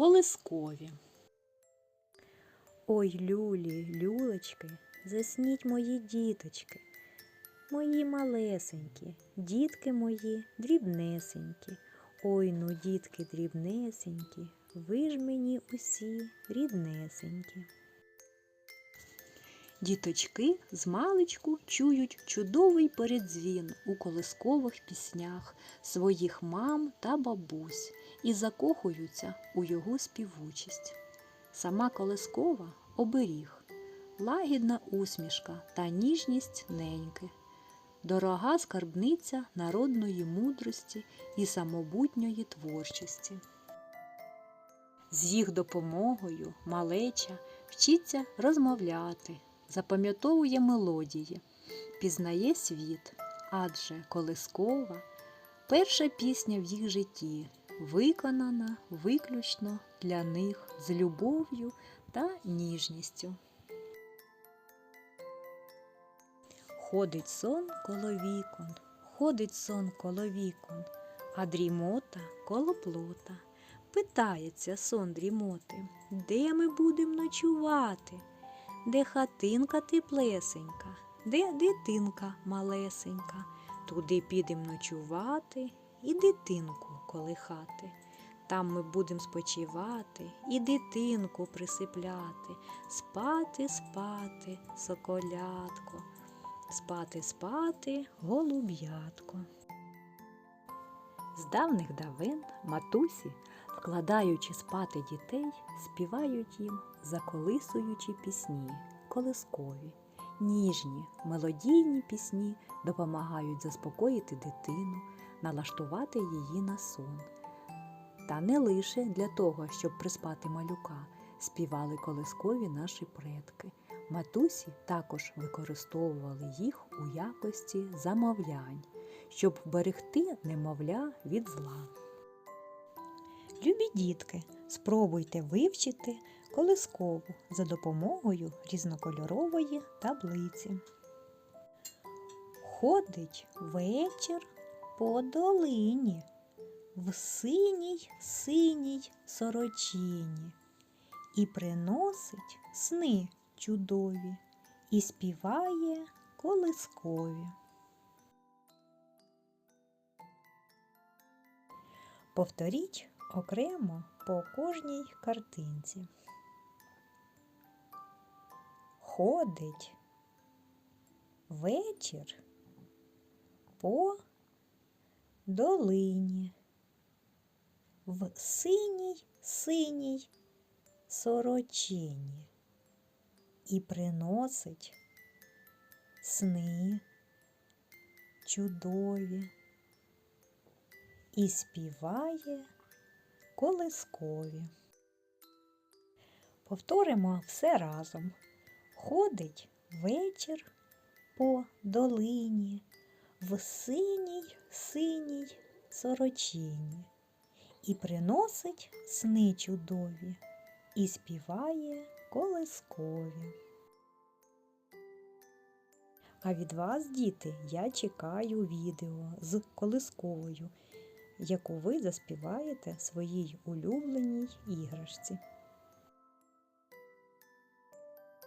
Колискові. Ой, люлі, люлечки, засніть мої діточки, мої малесенькі, дітки мої дрібнесенькі. Ой, ну, дітки дрібнесенькі, ви ж мені усі ріднесенькі. Діточки з маличку чують чудовий передзвін у колискових піснях своїх мам та бабусь і закохуються у його співучість. Сама колискова оберіг, лагідна усмішка та ніжність неньки, дорога скарбниця народної мудрості і самобутньої творчості. З їх допомогою малеча вчиться розмовляти, запам'ятовує мелодії, пізнає світ, адже колискова перша пісня в їх житті, виконана виключно для них з любов'ю та ніжністю. Ходить сон коло вікон, ходить сон коло вікон, а дрімота коло плота. Питається сон дрімоти, де ми будем ночувати, де хатинка теплесенька, де дитинка малесенька, туди підем ночувати і дитинку колихати. Там ми будем спочивати і дитинку присипляти, спати, спати, соколятко, спати, спати, голуб'ятко. З давних давен матусі, вкладаючи спати дітей, співають їм заколисуючі пісні, колискові. Ніжні, мелодійні пісні допомагають заспокоїти дитину, налаштувати її на сон. Та не лише для того, щоб приспати малюка, співали колискові наші предки. Матусі також використовували їх у якості замовлянь, щоб вберегти немовля від зла. Любі дітки, спробуйте вивчити колискову за допомогою різнокольорової таблиці. Ходить вечір по долині в синій синій сорочині і приносить сни чудові і співає колискові. Повторіть окремо по кожній картинці. Ходить вечір по долині в синій синій сорочині і приносить сни чудові і співає колискові. Повторимо все разом. Ходить вечір по долині в синій синій сорочині і приносить сни чудові і співає колискові. А від вас, діти, я чекаю відео з колисковою, яку ви заспіваєте своїй улюбленій іграшці.